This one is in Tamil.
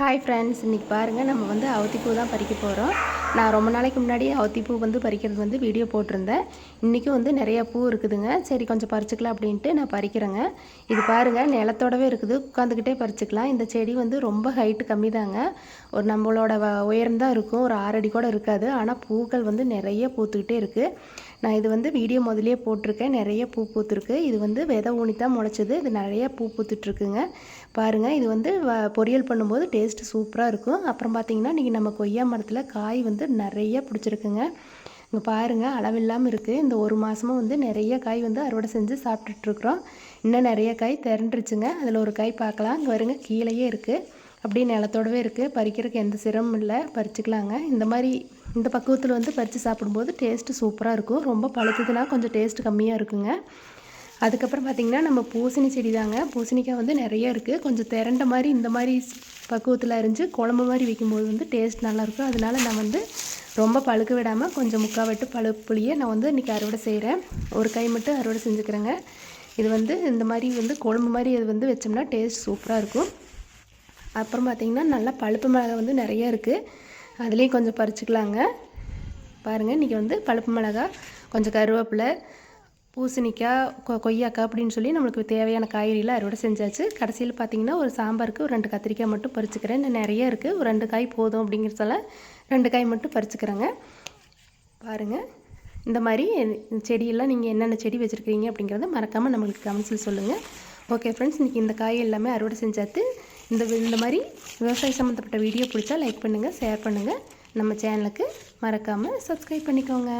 ஹாய் ஃப்ரெண்ட்ஸ் இன்றைக்கி பாருங்கள் நம்ம வந்து அவத்திப்பூ தான் பறிக்க போகிறோம் நான் ரொம்ப நாளைக்கு முன்னாடி அவத்திப்பூ வந்து பறிக்கிறது வந்து வீடியோ போட்டிருந்தேன். இன்றைக்கும் வந்து நிறையா பூ இருக்குதுங்க. சரி கொஞ்சம் பறிச்சுக்கலாம் அப்படின்ட்டு நான் பறிக்கிறேங்க. இது பாருங்கள் நிலத்தோடவே இருக்குது. உட்காந்துக்கிட்டே பறிச்சுக்கலாம். இந்த செடி வந்து ரொம்ப ஹைட்டு கம்மி தாங்க ஒரு நம்மளோட வ- உயரம் தான் இருக்கும். ஒரு ஆறடி கூட இருக்காது. ஆனால் பூக்கள் வந்து நிறைய பூத்துக்கிட்டே இருக்குது நான் இது வந்து வீடியோ முதல்லயே போட்டிருக்கேன். நிறைய பூ பூத்துருக்கு. இது வந்து விதை ஊனி தான் முளைச்சது. இது நிறைய பூ பூத்துட்ருக்குங்க. பாருங்கள் இது வந்து வ- பொரியல் பண்ணும்போது டேஸ்ட்டு சூப்பராக இருக்கும். அப்புறம் பார்த்தீங்கன்னா இன்றைக்கி நம்ம கொய்யா மரத்தில் காய் வந்து நிறைய பிடிச்சிருக்குங்க. இங்கே பாருங்கள் அளவில்லாமல் இருக்குது இந்த ஒரு மாதமும் வந்து நிறைய காய் வந்து அறுவடை செஞ்சு சாப்பிட்டுட்ருக்குறோம். இன்னும் நிறைய காய் திரண்டுருச்சுங்க. அதில் ஒரு காய் பார்க்கலாம் இங்கே வருங்க கீழேயே இருக்குது அப்படியே நிலத்தோடவே இருக்குது பறிக்கிறதுக்கு எந்த சிரமம் இல்லை. பறிச்சுக்கலாங்க. இந்த மாதிரி இந்த பக்குவத்தில் வந்து பறித்து சாப்பிடும்போது டேஸ்ட்டு சூப்பராக இருக்கும். ரொம்ப பழுத்ததுன்னா கொஞ்சம் டேஸ்ட்டு கம்மியாக இருக்குங்க. அதுக்கப்புறம் பார்த்திங்கன்னா நம்ம பூசணி செடி தாங்க. பூசணிக்காய் வந்து நிறைய இருக்குது கொஞ்சம் திரண்ட மாதிரி இந்த மாதிரி பக்குவத்தில் அரிஞ்சு குழம்பு மாதிரி வைக்கும்போது வந்து டேஸ்ட் நல்லாயிருக்கும் அதனால நான் வந்து ரொம்ப பழுக்க விடாமல் கொஞ்சம் முக்கால் வெட்டு பழு புளியை நான் வந்து இன்றைக்கி அறுவடை செய்கிறேன் ஒரு கை மட்டும் அறுவடை செஞ்சுக்கிறேங்க. இது வந்து இந்த மாதிரி வந்து குழம்பு மாதிரி இது வந்து வச்சோம்னா டேஸ்ட் சூப்பராக இருக்கும். அப்புறம் பார்த்திங்கன்னா நல்லா பழுப்பு மிளகா வந்து நிறைய இருக்குது அதுலேயும் கொஞ்சம் பறிச்சுக்கலாங்க. பாருங்கள் இன்றைக்கி வந்து பழுப்பு மிளகா கொஞ்சம் கருவேப்பிலை பூசணிக்காய் கொ கொய்யாக்காய் அப்படின்னு சொல்லி நம்மளுக்கு தேவையான காய்கறிலாம் அறுவடை செஞ்சாச்சு. கடைசியில் பார்த்தீங்கன்னா ஒரு சாம்பாருக்கு ஒரு ரெண்டு கத்திரிக்காய் மட்டும் பறிச்சுக்கிறேன். இன்னும் நிறைய இருக்குது ஒரு ரெண்டு காய் போதும் அப்படிங்கிறதால ரெண்டு காய் மட்டும் பறிச்சுக்கிறேங்க. பாருங்கள் இந்த மாதிரி செடியெல்லாம் நீங்கள் என்னென்ன செடி வச்சுருக்கீங்க அப்படிங்கிறத மறக்காமல் நம்மளுக்கு கமெண்ட்ஸில் சொல்லுங்கள் ஓகே ஃப்ரெண்ட்ஸ் இன்றைக்கி இந்த காய் எல்லாமே அறுவடை செஞ்சாத்து இந்த வி- இந்த மாதிரி விவசாய சம்மந்தப்பட்ட வீடியோ பிடிச்சா லைக் பண்ணுங்கள் ஷேர் பண்ணுங்கள் நம்ம சேனலுக்கு மறக்காமல் சப்ஸ்கிரைப் பண்ணிக்கோங்க.